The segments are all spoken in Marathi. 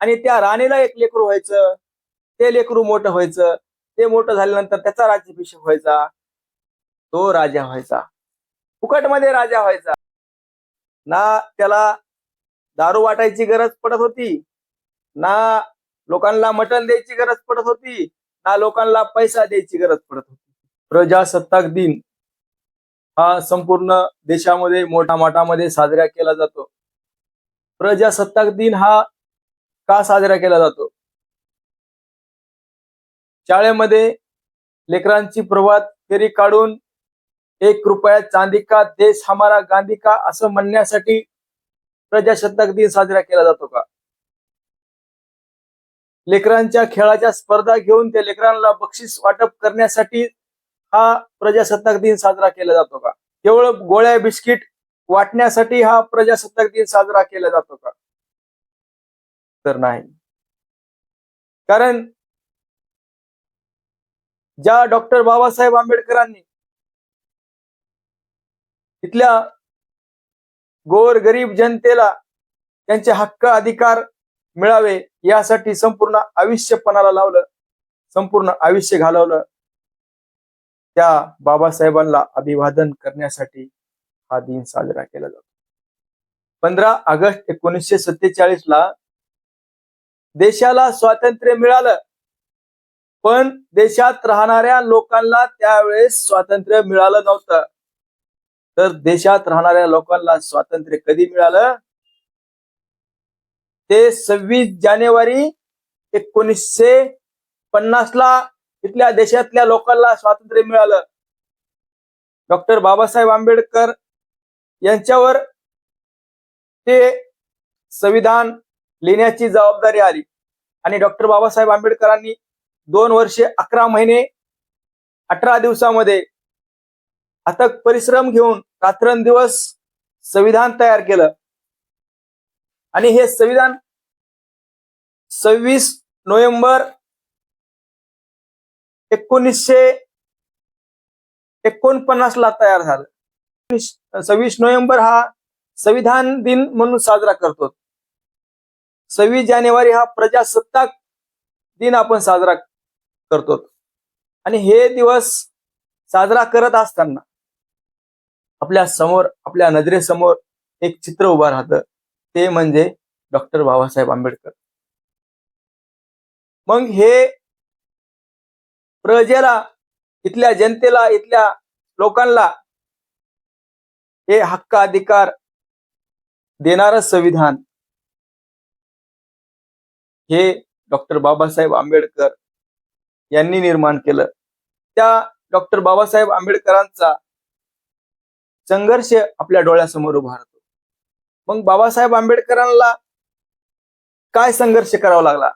आणि त्या राणीला एक लेकरू व्हायचं ते लेकरू मोठं व्हायचं ते मोठं झाल्यानंतर त्याचा राज्याभिषेक व्हायचा. तो राजा व्हायचा. फुकटमध्ये राजा व्हायचा. ना त्याला दारू वाटायची गरज पडत होती ना लोकांना मटण द्यायची गरज पडत होती ना लोकांना पैसा द्यायची गरज पडत होती. प्रजासत्ताक दिन हा संपूर्ण देशामध्ये मोठा माठामध्ये साजरा केला जातो. प्रजासत्ताक दिन हा का साजरा केला जातो? शाळेमध्ये लेकरांची प्रभात फेरी काढून एक रुपया चांदी का देश हमारा गांधी का असं म्हणण्यासाठी प्रजासत्ताक दिन साजरा केला जातो का? लेकरांच्या खेळाच्या स्पर्धा घेऊन त्या लेकरांना बक्षीस वाटप करण्यासाठी हा प्रजासत्ताक दिन साजरा केला जातो का? केवळ गोळ्या बिस्किट वाटण्यासाठी हा प्रजासत्ताक दिन साजरा केला जातो का? तर नाही. कारण ज्या डॉक्टर बाबासाहेब आंबेडकरांनी तिथल्या गोर गरीब जनतेला त्यांचे हक्क अधिकार मिळावे यासाठी संपूर्ण आयुष्य पणाला लावलं संपूर्ण आयुष्य घालवलं त्या बाबासाहेबांना अभिवादन करण्यासाठी हा दिन साजरा केला जातो. पंधरा ऑगस्ट एकोणीसशे सत्तेचाळीस ला देशाला स्वातंत्र्य मिळालं. पण देशात राहणाऱ्या लोकांना त्यावेळेस स्वातंत्र्य मिळालं नव्हतं. तर देशात राहणाऱ्या लोकांना स्वातंत्र्य कधी मिळालं? ते सव्वीस जानेवारी एकोणीसशे पन्नास ला इथल्या देशातल्या लोकांना स्वातंत्र्य मिळालं. डॉक्टर बाबासाहेब आंबेडकर यांच्यावर ते संविधान लिहिण्याची जबाबदारी आली. आणि डॉक्टर बाबासाहेब आंबेडकरांनी दोन वर्षे अकरा महिने अठरा दिवसामध्ये अथक परिश्रम घेऊन रात्रंदिवस संविधान तयार केलं. आणि हे संविधान सव्वीस नोव्हेंबर एकोणीसशे एकोणपन्नास ला तयार झालं. सव्वीस नोव्हेंबर हा संविधान दिन म्हणून साजरा करतो. सव्वीस जानेवारी हा प्रजासत्ताक दिन आपण साजरा करतो. आणि हे दिवस साजरा करत असताना आपल्यासमोर आपल्या नजरेसमोर एक चित्र उभं राहतं. ते म्हणजे डॉक्टर बाबासाहेब आंबेडकर. मग हे प्रजेला इथल्या जनतेला इथल्या लोकांना हे हक्क अधिकार देणारं संविधान हे डॉक्टर बाबासाहेब आंबेडकर यांनी निर्माण केलं. त्या डॉक्टर बाबासाहेब आंबेडकरांचा संघर्ष आपल्या डोळ्यासमोर उभा राहतो. मग बाबासाहेब आंबेडकरांना काय संघर्ष करावा लागला?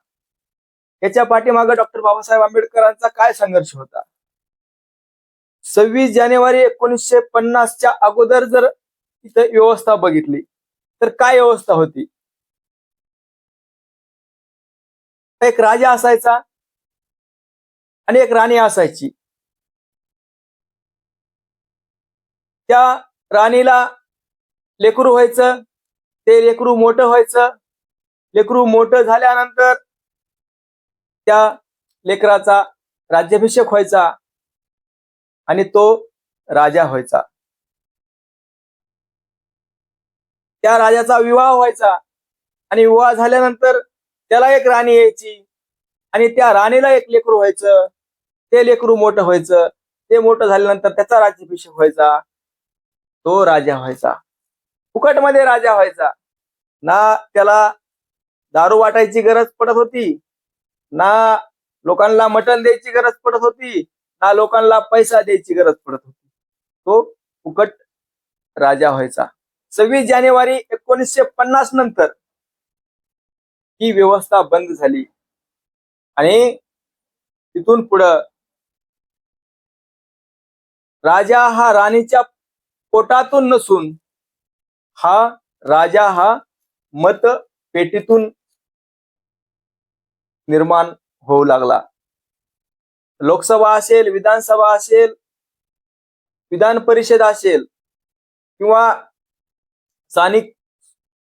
याच्या पाठीमागे डॉक्टर बाबासाहेब आंबेडकरांचा काय संघर्ष होता? सव्वीस जानेवारी एकोणीसशे पन्नासच्या अगोदर जर इथं व्यवस्था बघितली तर काय व्यवस्था होती? एक राजा असायचा आणि एक राणी असायची. त्या राणीला लेकरू व्हायचं ते लेकरू मोठं व्हायचं. लेकरू मोठं झाल्यानंतर त्या लेकराचा राज्याभिषेक व्हायचा आणि तो राजा व्हायचा. त्या राजाचा विवाह व्हायचा आणि विवाह झाल्यानंतर त्याला एक राणी यायची. आणि त्या राणीला एक लेकरू व्हायचं. ते लेकरू मोठं व्हायचं. ते मोठं झाल्यानंतर त्याचा राज्याभिषेक व्हायचा. तो राजा व्हायचा. फुकटमध्ये राजा व्हायचा. ना त्याला दारू वाटायची गरज पडत होती. ना लोकांना मटण द्यायची गरज पडत होती. ना लोकांना पैसा द्यायची गरज पडत होती. तो फुकट राजा व्हायचा. सव्वीस जानेवारी एकोणीसशे पन्नास नंतर ही व्यवस्था बंद झाली. आणि तिथून पुढं राजा हा राणीच्या पोटातून नसून हा राजा हा मत पेटीतून निर्माण होऊ लागला. लोकसभा असेल विधानसभा असेल विधान परिषद असेल किंवा स्थानिक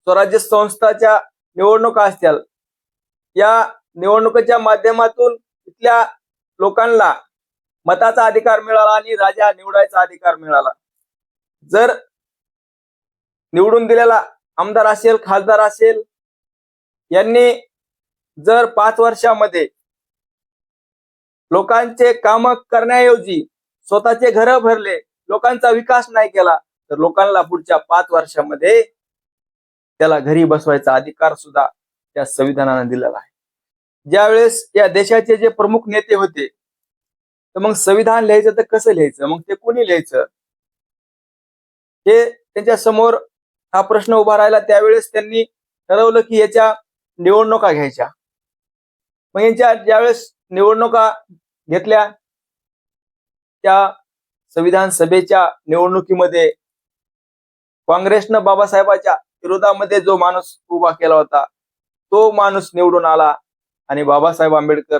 स्वराज्य संस्थाच्या निवडणुका असतील या निवडणुकीच्या माध्यमातून इथल्या लोकांना मताचा अधिकार मिळाला आणि राजा निवडायचा अधिकार मिळाला. जर निवडून दिलेला आमदार असेल खासदार असेल यांनी जर पाच वर्षामध्ये लोकांचे काम करण्याऐवजी स्वतःचे घर भरले लोकांचा विकास नाही केला तर लोकांना पुढच्या पाच वर्षामध्ये त्याला घरी बसवायचा अधिकार सुद्धा त्या संविधानानं दिलेला आहे. ज्यावेळेस या देशाचे जे प्रमुख नेते होते तर मग संविधान लिहायचं तर कसं लिहायचं? मग ते कोणी लिहायचं? हे त्यांच्यासमोर हा प्रश्न उभा राहिला. त्यावेळेस त्यांनी ठरवलं की याच्या निवडणुका घ्यायच्या. मग यांच्या ज्यावेळेस निवडणुका घेतल्या त्या संविधान सभेच्या निवडणुकीमध्ये काँग्रेसनं बाबासाहेबाच्या विरोधामध्ये जो माणूस उभा केला होता तो माणूस निवडून आला आणि बाबासाहेब आंबेडकर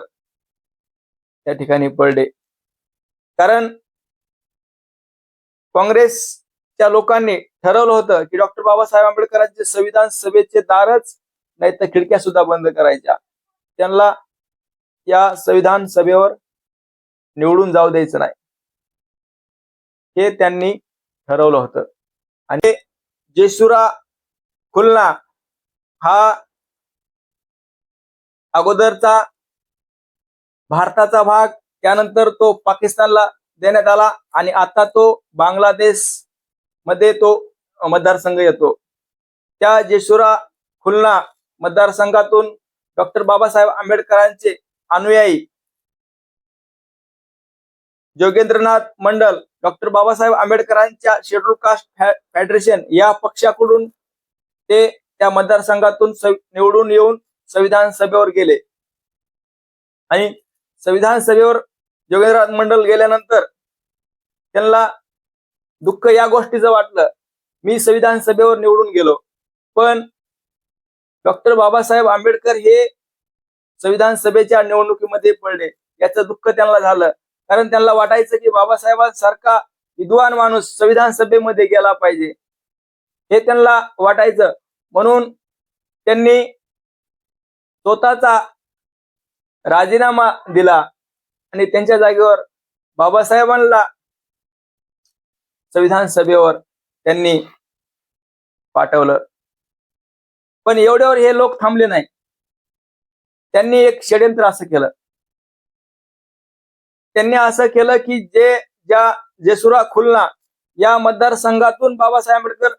त्या ठिकाणी पडले. कारण काँग्रेसच्या लोकांनी ठरवलं होतं की डॉक्टर बाबासाहेब आंबेडकरांचे संविधान सभेचे दारच नाही तर खिडक्या सुद्धा बंद करायच्या. त्यांना या संविधान सभेवर निवडून जाऊ द्यायचं नाही. हे त्यांनी ठरवलं होतं. आणि जेसुरा खुलना हा अगोदरचा भारताचा भाग त्यानंतर तो पाकिस्तानला देण्यात आला आणि आता तो बांगलादेशमध्ये तो मतदारसंघ येतो. त्या जेशुरा खुलना मतदारसंघातून डॉक्टर बाबासाहेब आंबेडकरांचे अनुयायी जोगेंद्रनाथ मंडल डॉक्टर बाबासाहेब आंबेडकरांच्या शेड्यूल कास्ट फेडरेशन या पक्षाकडून ते त्या मतदारसंघातून निवडून येऊन संविधान सभेवर गेले. आणि संविधान सभेवर जोगेंद्रनाथ मंडल गेल्यानंतर त्यांना दुःख या गोष्टीचं वाटलं. मी संविधान सभेवर निवडून गेलो. पण डॉक्टर बाबासाहेब आंबेडकर हे संविधान सभेच्या निवडणुकीमध्ये पडले. याचं दुःख त्यांना झालं. कारण त्यांना वाटायचं की बाबासाहेबांसारखा विद्वान माणूस संविधान सभेमध्ये गेला पाहिजे. हे त्यांना वाटायचं. म्हणून त्यांनी स्वतःचा राजीनामा दिला आणि त्यांच्या जागेवर बाबासाहेबांना संविधान सभेवर त्यांनी पाठवलं. पण एवढ्यावर हे लोक थांबले नाही. त्यांनी एक षडयंत्र असं केलं. त्यांनी असं केलं की जे ज्या जेसुरा खुलना या मतदारसंघातून बाबासाहेब आंबेडकर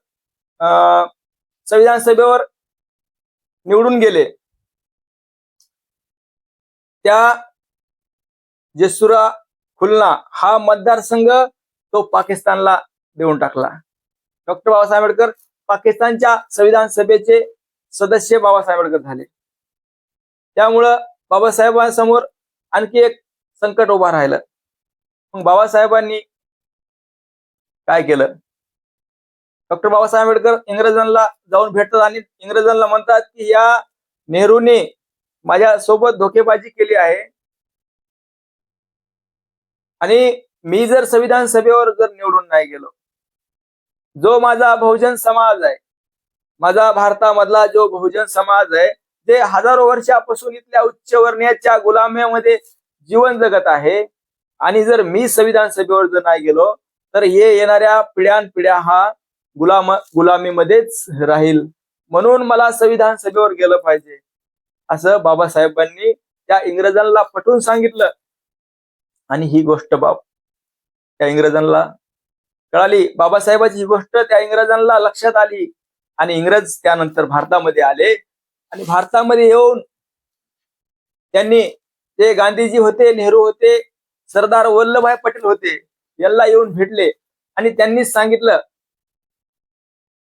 संविधान सभेवर निवडून गेले. त्या जेसुरा खुलना हा मतदारसंघ तो पाकिस्तानला देऊन टाकला. डॉक्टर बाबासाहेब आंबेडकर पाकिस्तानच्या संविधान सभेचे सदस्य बाबासाहेब आंबेडकर झाले. त्यामुळं बाबासाहेबांसमोर आणखी एक संकट उभा राहिलं. मग बाबासाहेबांनी काय केलं? डॉक्टर बाबासाहेब आंबेडकर इंग्रजांना जाऊन भेटतात आणि इंग्रजांना म्हणतात की या नेहरूने माझ्या सोबत धोकेबाजी केली आहे. आणि मी जर संविधान सभेवर जर निवडून नाही गेलो जो माझा बहुजन समाज आहे माझा भारतामधला जो बहुजन समाज आहे ते हजारो वर्षापासून इथल्या उच्चवर्णीयाच्या गुलाम्यामध्ये जीवन जगत आहे आणि जर मी संविधान सभेवर जर नाही गेलो तर हे येणाऱ्या पिढ्यानपिढ्या हा गुलाम गुलामीमध्येच राहील. म्हणून मला संविधान सभेवर गेलं पाहिजे. असं बाबासाहेबांनी त्या इंग्रजांना पटवून सांगितलं. आणि ही गोष्ट बाब त्या इंग्रजांना कळाली. बाबासाहेबाची ही गोष्ट त्या इंग्रजांना लक्षात आली. आणि इंग्रज त्यानंतर भारतामध्ये आले. आणि भारतामध्ये येऊन त्यांनी ते गांधीजी होते नेहरू होते सरदार वल्लभभाई पटेल होते यांना येऊन भेटले. आणि त्यांनी सांगितलं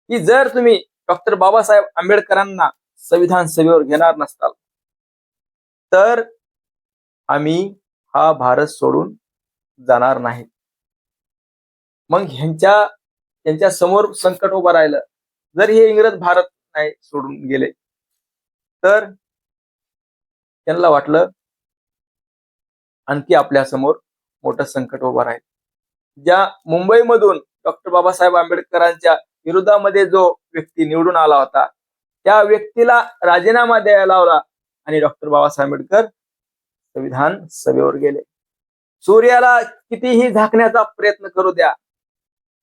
की जर तुम्ही डॉक्टर बाबासाहेब आंबेडकरांना संविधान सभेवर घेणार नसताल. तर आम्ही हा भारत सोडून जाणार नाही. मग ह्यांच्या यांच्या समोर संकट उभं राहिलं. जर हे इंग्रज भारत नाही सोडून गेले तर त्यांना वाटलं आणखी आपल्यासमोर मोठं संकट उभं राहील. ज्या मुंबईमधून डॉक्टर बाबासाहेब आंबेडकरांच्या विरोधामध्ये जो व्यक्ती निवडून आला होता त्या व्यक्तीला राजीनामा द्यायला लावला आणि डॉक्टर बाबासाहेब आंबेडकर संविधान सभेवर गेले. सूर्याला कितीही झाकण्याचा प्रयत्न करू द्या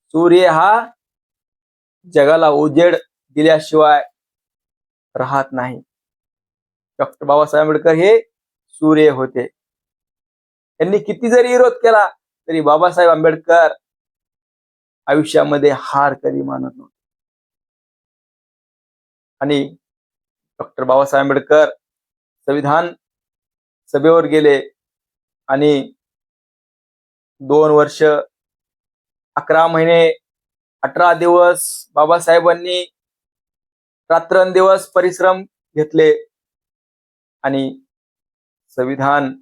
सूर्य हा जगाला उजेड दिल्याशिवाय राहत नाही. डॉक्टर बाबासाहेब आंबेडकर हे सूर्य होते. त्यांनी किती जरी विरोध केला तरी बाबासाहेब आंबेडकर आयुष्यामध्ये हार कधी मानत नव्हते. आणि डॉक्टर बाबासाहेब आंबेडकर संविधान सभेवर गेले आणि दोन वर्ष अकरा महिने अठरा दिवस बाबासाहेबांनी रात्रंदिवस परिश्रम घेतले आणि संविधान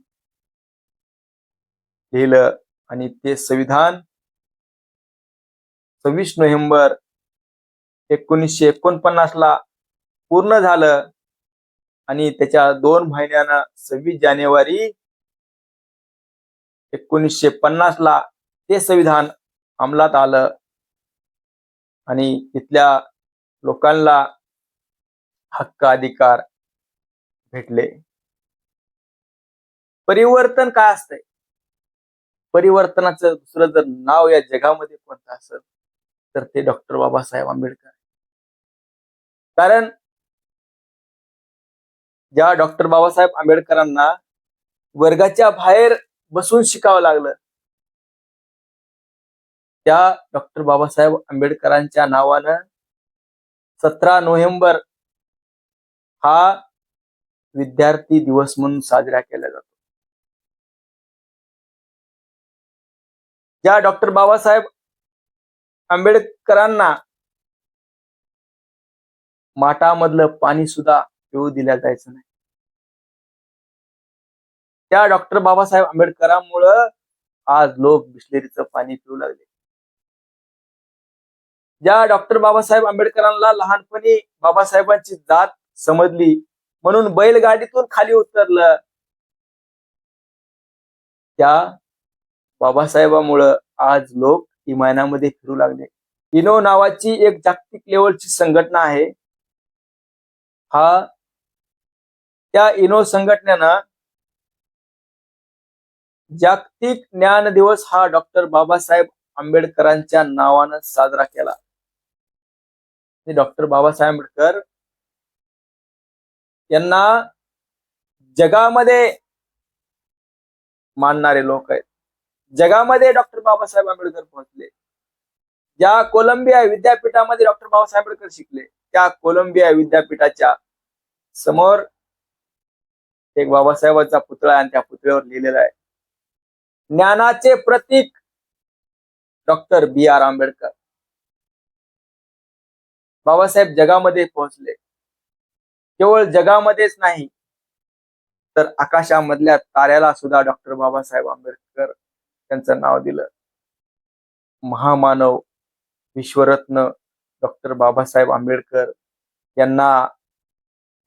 लिहिलं आणि ते संविधान सव्वीस नोव्हेंबर एकोणीसशे एकोणपन्नास ला पूर्ण झालं. आणि त्याच्या दोन महिन्यानं सव्वीस जानेवारी एकोणीसशे पन्नास ला ते संविधान अंमलात आलं. आणि इथल्या लोकांना हक्क अधिकार भेटले. परिवर्तन काय असतंय? परिवर्तनाचं दुसरं जर नाव या जगामध्ये कोणतं असेल तर ते डॉक्टर बाबासाहेब आंबेडकर. कारण ज्या डॉक्टर बाबासाहेब आंबेडकरांना वर्गाच्या बाहेर बसून शिकावं लागलं त्या डॉक्टर बाबासाहेब आंबेडकरांच्या नावानं सतरा नोव्हेंबर हा विद्यार्थी दिवस म्हणून साजरा केला जातो. ज्या डॉक्टर बाबासाहेब आंबेडकरांना माटामधलं पाणी सुद्धा पिऊ दिल्या जायचं नाही. त्या डॉक्टर बाबासाहेब आंबेडकरांमुळं आज लोक बिस्लेरीचं पाणी पिऊ लागले. ज्या डॉक्टर बाबासाहेब आंबेडकरांना लहानपणी बाबासाहेबांची जात समजली म्हणून बैलगाडीतून खाली उतरलं त्या बाबासाहेबामुळं आज लोक इमानामध्ये फिरू लागले. इनो नावाची एक जागतिक लेवलची संघटना आहे. हा त्या इनो संघटनेनं जागतिक ज्ञान दिवस हा डॉक्टर बाबासाहेब आंबेडकरांच्या नावानं साजरा केला. डॉक्टर बाबासाहेब आंबेडकर यांना जगामध्ये मानणारे लोक आहेत. जगामध्ये डॉक्टर बाबासाहेब आंबेडकर पोहोचले. ज्या कोलंबिया विद्यापीठामध्ये डॉक्टर बाबासाहेब आंबेडकर शिकले त्या कोलंबिया विद्यापीठाच्या समोर एक बाबासाहेबांचा पुतळा आणि त्या पुतळ्यावर लिहिलेला आहे. ज्ञानाचे प्रतीक doctor B R Ambedkar. Babasaheb जगामध्ये पोहोचले. केवळ जगामध्येच नाही तर आकाशामधल्या ताऱ्याला सुद्धा डॉक्टर बाबासाहेब आंबेडकर त्यांचं नाव दिलं. महामानव विश्वरत्न डॉक्टर बाबासाहेब आंबेडकर यांना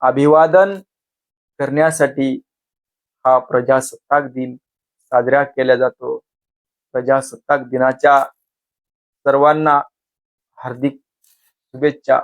अभिवादन करण्यासाठी हा प्रजासत्ताक दिन साजरा केला जातो. प्रजासत्ताक दिनाच्या सर्वांना हार्दिक शुभेच्छा.